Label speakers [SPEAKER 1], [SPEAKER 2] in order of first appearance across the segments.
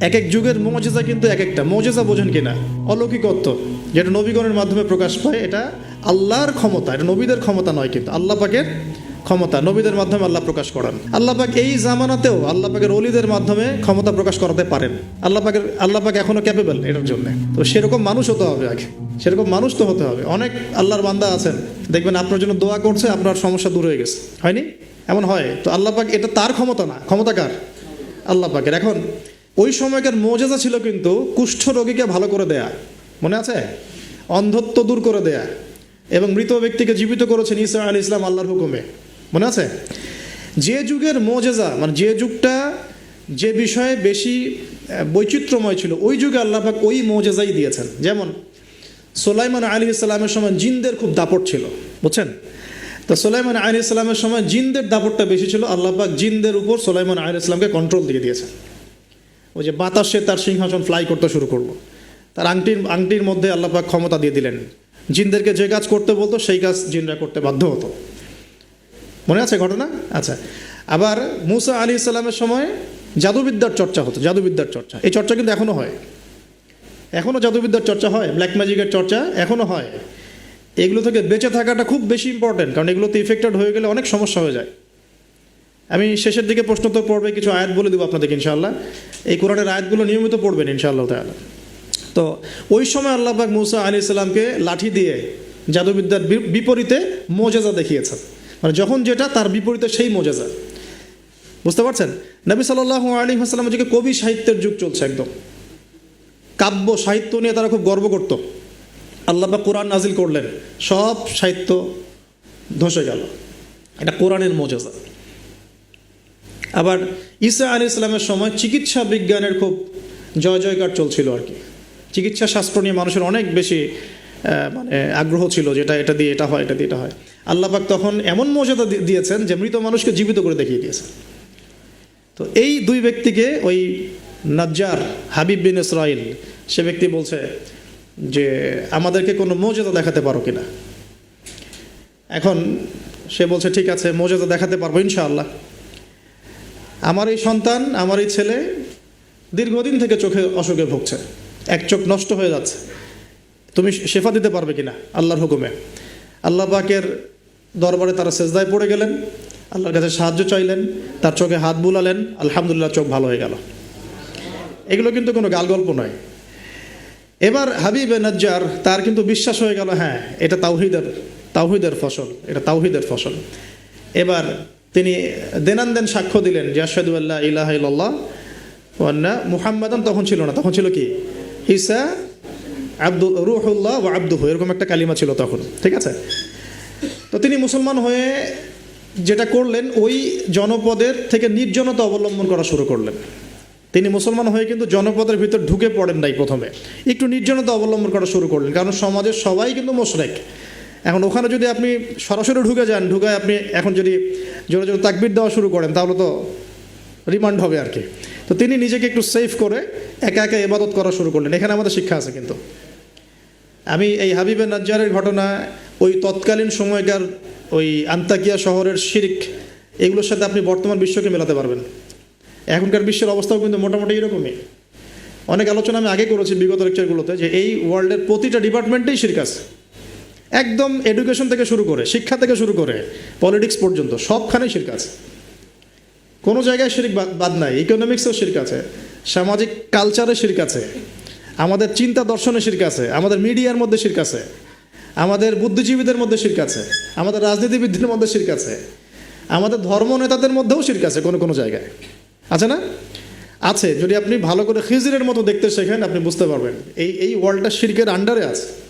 [SPEAKER 1] এক এক যুগের মজেজা কিন্তু এক একটা মজেজা বোঝেন কিনা? অলৌকিকত্ব। যেটা নবীগণের মাধ্যমে প্রকাশ পায়, এটা আল্লাহর ক্ষমতা। এটা নবীদের ক্ষমতা নয় কিন্তু, আল্লাহ পাকের ক্ষমতা। নবীদের মাধ্যমে আল্লাহ প্রকাশ করান। আল্লাহ পাক এই জামানাতেও আল্লাহ পাকের অলিদের মাধ্যমে ক্ষমতা প্রকাশ করাতে পারেন। আল্লাহ পাকের, আল্লাহ পাক এখনও ক্যাপেবল এটার জন্য। তো সেরকম মানুষ হতে হবে আগে। সেরকম মানুষ তো হতে হবে। অনেক আল্লাহর বান্দা আছেন। দেখবেন আপনার জন্য দোয়া করছে, আপনার সমস্যা দূর হয়ে গেছে। হয়নি? এমন হয়। তো আল্লাহ পাক এটা তার ক্ষমতা না। ক্ষমতা কার? আল্লাহ পাকের। এখন ওই সময়কার মজেজা ছিল কিন্তু কুষ্ঠ রোগীকে ভালো করে দেয়া। মনে আছে? অন্ধত্ব দূর করে দেয়া। এবং মৃত ব্যক্তিকে জীবিত করেছেন ইসা আলী ইসলাম আল্লাহর হুকুমে। মনে আছে? যে যুগের মজেজা মানে যে যুগটা যে বিষয়ে বেশি বৈচিত্র্যময় ছিল, ওই যুগে আল্লাহ পাক ওই মজেজাই দিয়েছেন। যেমন সোলাইমান আলী ইসলামের সময় জিনদের খুব দাপট ছিল, বুঝছেন? তো সোলাইমান আলী ইসলামের সময় জিনদের দাপটটা বেশি ছিল, আল্লাহ পাক জিনদের উপর সোলাইমান আলী ইসলামকে কন্ট্রোল দিয়ে দিয়েছেন। ওই যে বাতাসে তার সিংহাসন ফ্লাই করতে শুরু করল। তার আংটির আংটির মধ্যে আল্লাহ পাক ক্ষমতা দিয়ে দিলেন। জিনদেরকে যে কাজ করতে বলতো, সেই কাজ জিনরা করতে বাধ্য হতো। মনে আছে ঘটনা? আচ্ছা। আবার মুসা আলী ইসলামের সময় জাদুবিদ্যার চর্চা হতো, জাদুবিদ্যার চর্চা। এই চর্চা কিন্তু এখনও হয়। এখনও জাদুবিদ্যার চর্চা হয় ব্ল্যাক ম্যাজিকের চর্চা এখনও হয়। এগুলো থেকে বেঁচে থাকাটা খুব বেশি ইম্পর্টেন্ট কারণ এগুলোতে ইফেক্টেড হয়ে গেলে অনেক সমস্যা হয়ে যায়। আমি শেষের দিকে প্রশ্নোত্তর পর্বে কিছু আয়াত বলে দেবো আপনাদেরকে ইনশাআল্লাহ। এই কোরআনের আয়াতগুলো নিয়মিত পড়বেন ইনশাআল্লাহ তাহলে তো ওই সময় আল্লাহ পাক মুসা আলী ইসলামকে লাঠি দিয়ে জাদুবিদ্যার বিপরীতে মোজেজা দেখিয়েছেন। মানে যখন যেটা, তার বিপরীতে সেই মোজেজা। বুঝতে পারছেন? নবী সাল্লাহ আলী হাসলামের যুগে কবি সাহিত্যের যুগ চলছে একদম। কাব্য, সাহিত্য নিয়ে তারা খুব গর্ব করত। আল্লাহ পাক কোরআন নাজিল করলেন। সব সাহিত্য ধসে গেল। এটা কোরআনের মোজেজা। আবার ঈসা আলী ইসলামের সময় চিকিৎসা বিজ্ঞানের খুব জয় জয়কার চলছিল আর কি। চিকিৎসা শাস্ত্র নিয়ে মানুষের অনেক বেশি মানে আগ্রহ ছিল যেটা এটা দিয়ে এটা হয়, এটা দিয়ে এটা হয়। আল্লাপাক তখন এমন মর্যাদা দিয়েছেন যে মৃত মানুষকে জীবিত করে দেখিয়ে দিয়েছেন। তো এই দুই ব্যক্তিকে ওই নাজ্জার হাবিব বিন ইসরাইল, সে ব্যক্তি বলছে যে আমাদেরকে কোনো মর্যাদা দেখাতে পারো কিনা। এখন সে বলছে, ঠিক আছে, মর্যাদা দেখাতে পারব ইনশাআল্লাহ। আমার এই সন্তান, আমার এই ছেলে দীর্ঘদিন থেকে চোখে অসুখে ভুগছে। এক চোখ নষ্ট হয়ে যাচ্ছে। তুমি শেফা দিতে পারবে কিনা? আল্লাহর হুকুমে। আল্লাহ পাকের দরবারে তারা সেজদায় পড়ে গেলেন। আল্লাহর কাছে সাহায্য চাইলেন। তার চোখে হাত বুলালেন। আলহামদুলিল্লাহ চোখ ভালো হয়ে গেল। এগুলো কিন্তু কোনো গাল গল্প নয়। এবার হাবিব নজ্জার, তার কিন্তু বিশ্বাস হয়ে গেল হ্যাঁ এটা তাওহিদের তাওহিদের ফসল, এটা তাওহিদের ফসল। এবার তিনি দেনান দেন সাক্ষ্য দিলেন আশহাদু আল্লাহ ইলাহা ইল্লাল্লাহ ওয়ান্না মুহাম্মাদান তখন ছিল না। তখন ছিল কি? ঈসা আব্দুল রুহুল্লাহ ও আব্দুহ। এরকম একটা কালিমা ছিল তখন। ঠিক আছে? তো তিনি মুসলমান হয়ে যেটা করলেন, ওই জনপদের থেকে নির্জনতা অবলম্বন করা শুরু করলেন। তিনি মুসলমান হয়ে কিন্তু জনপদের ভিতর ঢুকে পড়েন নাই প্রথমে। একটু নির্জনতা অবলম্বন করা শুরু করলেন। কারণ সমাজের সবাই কিন্তু মোশরেক। এখন ওখানে যদি আপনি সরাসরি ঢুকে যান ঢুকে আপনি এখন যদি জোরে জোরে তাকবির দেওয়া শুরু করেন, তাহলে তো রিমান্ড হবে আর কি। তো তিনি নিজেকে একটু সেফ করে একা একা ইবাদত করা শুরু করলেন। এখানে আমাদের শিক্ষা আছে কিন্তু। আমি এই হাবিবের নাজ্জারের ঘটনা, ওই তৎকালীন সময়কার ওই আন্তাকিয়া শহরের শিরিক, এগুলোর সাথে আপনি বর্তমান বিশ্বকে মেলাতে পারবেন। এখনকার বিশ্বের অবস্থাও কিন্তু মোটামুটি এরকমই। অনেক আলোচনা আমি আগে করেছি বিগত লেকচারগুলোতে যে এই ওয়ার্ল্ডের প্রতিটা ডিপার্টমেন্টেই শিরক আছে। একদম এডুকেশন থেকে শুরু করে, শিক্ষা থেকে শুরু করে পলিটিক্স পর্যন্ত সবখানেই শিরক আছে। কোনো জায়গায় শিরিক বাদ নাই ইকোনমিক্সেও শিরক আছে, সামাজিক কালচারে শিরক আছে, আমাদের চিন্তা দর্শনে শিরক আছে, আমাদের মিডিয়ার মধ্যে শিরক আছে, আমাদের বুদ্ধিজীবীদের মধ্যে শিরক আছে, আমাদের রাজনীতিবিদদের মধ্যে শিরক আছে, আমাদের ধর্ম নেতাদের মধ্যেও শিরক আছে কোনো কোনো জায়গায়। আছে না? আছে, যদি আপনি ভালো করে খিজিরের মতো দেখতে শেখেন, আপনি বুঝতে পারবেন। এই এই ওয়ার্ল্ডটা শিরকের আন্ডারে আছে।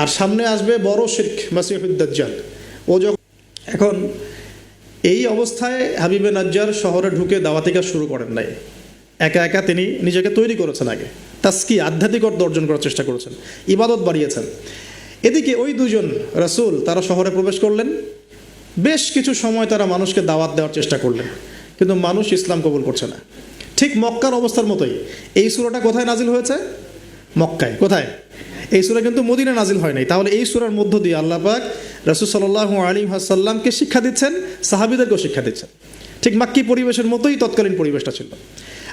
[SPEAKER 1] আর সামনে আসবে বড় শির্ক মাসিহুদ্দাজ্জাল ও যখন এখন এই অবস্থায় হাবিবে নাজ্জার শহরে ঢুকে দাওয়াতি কাজ শুরু করেন নাই। একা একা তিনি নিজেকে তৈরি করেছেন আগে। তাস্কি আধ্যাত্মিক অর্থ অর্জন করার চেষ্টা করেছেন, ইবাদত বাড়িয়েছেন। এদিকে ওই দুজন রাসূল তারা শহরে প্রবেশ করলেন। বেশ কিছু সময় তারা মানুষকে দাওয়াত দেওয়ার চেষ্টা করলেন, কিন্তু মানুষ ইসলাম কবুল করছে না। ঠিক মক্কার অবস্থার মতোই। এই সুরাটা কোথায় নাজিল হয়েছে? মক্কায়। কোথায়? এই সুরা কিন্তু মদিনা নাজিল হয় নাই। তাহলে এই সুরার মধ্য দিয়ে আল্লাহ পাক রসুল সাল্লাহ আলী হাসাল্লামকে শিক্ষা দিচ্ছেন, সাহাবিদেরকেও শিক্ষা দিচ্ছেন। ঠিক মাক্কি পরিবেশের মতোই তৎকালীন পরিবেশটা ছিল।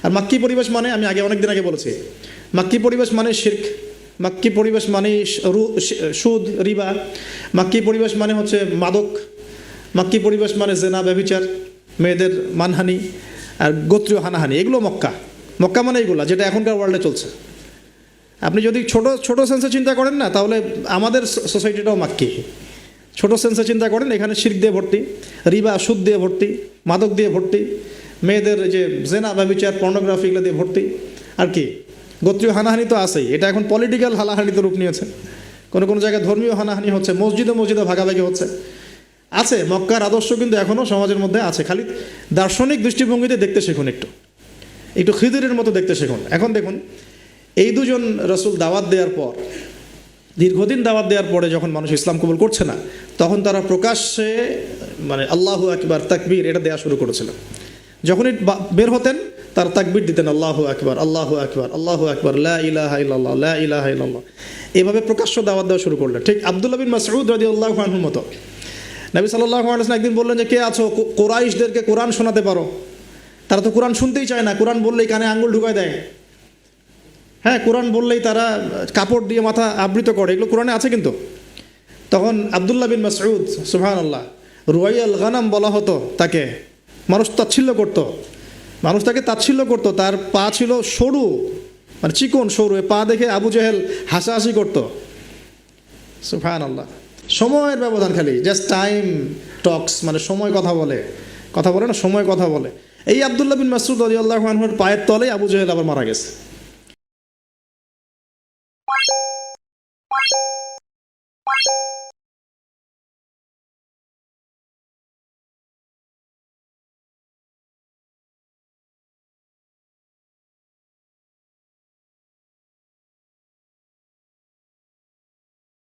[SPEAKER 1] আর মাক্কি পরিবেশ মানে আমি আগে অনেকদিন আগে বলেছি, মাক্কি পরিবেশ মানে শির্ক, মাক্কি পরিবেশ মানে সুদ, রিবা, মাক্কি পরিবেশ মানে হচ্ছে মাদক, মাক্কি পরিবেশ মানে জেনা, ব্যভিচার, মেয়েদের মানহানি আর গোত্রীয় হানাহানি, এগুলো মক্কা। মক্কা মানে এগুলো, যেটা এখনকার ওয়ার্ল্ডে চলছে। আপনি যদি ছোট ছোট সেন্সে চিন্তা করেন না, তাহলে আমাদের সোসাইটিটাও মাক্কি। ছোট সেন্সে চিন্তা করেন, এখানে শির্ক দিয়ে ভর্তি, রিবা, সুদ দিয়ে ভর্তি, মাদক দিয়ে ভর্তি, মেয়েদের যে জেনা, ব্যবচার পর্নোগ্রাফি এগুলো দিয়ে ভর্তি, আর কি? গোত্রীয় হানাহানি তো আছেই, এটা এখন পলিটিক্যাল হানাহানিতে রূপ নিয়েছে। কোনো কোনো জায়গায় ধর্মীয় হানাহানি হচ্ছে, মসজিদে মসজিদে ভাগাভাগি হচ্ছে। আছে, মক্কার আদর্শ কিন্তু এখনও সমাজের মধ্যে আছে। খালি দার্শনিক দৃষ্টিভঙ্গিতে দেখতে শিখুন একটু। একটু খিদিরের মতো দেখতে শিখুন। এখন দেখুন এই দুজন রসুল দাওয়াত দেওয়ার পর, দীর্ঘদিন দাওয়াত দেওয়ার পরে যখন মানুষ ইসলাম কবুল করছে না, তখন তারা প্রকাশ্যে মানে আল্লাহ আকবার, তাকবীর এটা দেওয়া শুরু করেছিল। যখনই বের হতেন, তার তাকবীর দিতেন, আল্লাহ আকবার আল্লাহ আকবার, আল্লাহু আকবার, লা ইলাহা ইল্লাল্লাহ, লা ইলাহা ইল্লাল্লাহ। এভাবে প্রকাশ্য দাওয়াত দেওয়া শুরু করলেন। ঠিক আব্দুল্লাহ বিন মাসউদ রাদিয়াল্লাহু আনহুর মতো। নবী ওয়াসাল্লাম একদিন বললেন যে, কে আছো? কোরাইশদেরকে কোরআন শোনাতে পারো? তারা তো কোরআন শুনতেই চায় না। কোরআন বললেই কানে আঙ্গুল ঢুকায় দেয়। হ্যাঁ কোরআন বললেই তারা কাপড় দিয়ে মাথা আবৃত করে, এগুলো কোরআনে আছে কিন্তু। তখন আবদুল্লাহ বিন মাসউদ সুহান আল্লাহ রুয়াইয়াল গানাম বলা হতো তাকে। মানুষ তাচ্ছিল্য করতো। মানুষ তাকে তাচ্ছিল্য করতো। তার পা ছিল সরু মানে চিকন সরু পা দেখে আবু জেহেল হাসাহাসি করতো। সুফান আল্লাহ সময়ের ব্যবধান খালি জাস্ট টাইম টক্স মানে সময় কথা বলে। কথা বলে না, সময় কথা বলে। এই আবদুল্লাহ বিন মাসুদ আলী আল্লাহ পায়ের তলেই আবু জেহেল আবার মারা গেছে।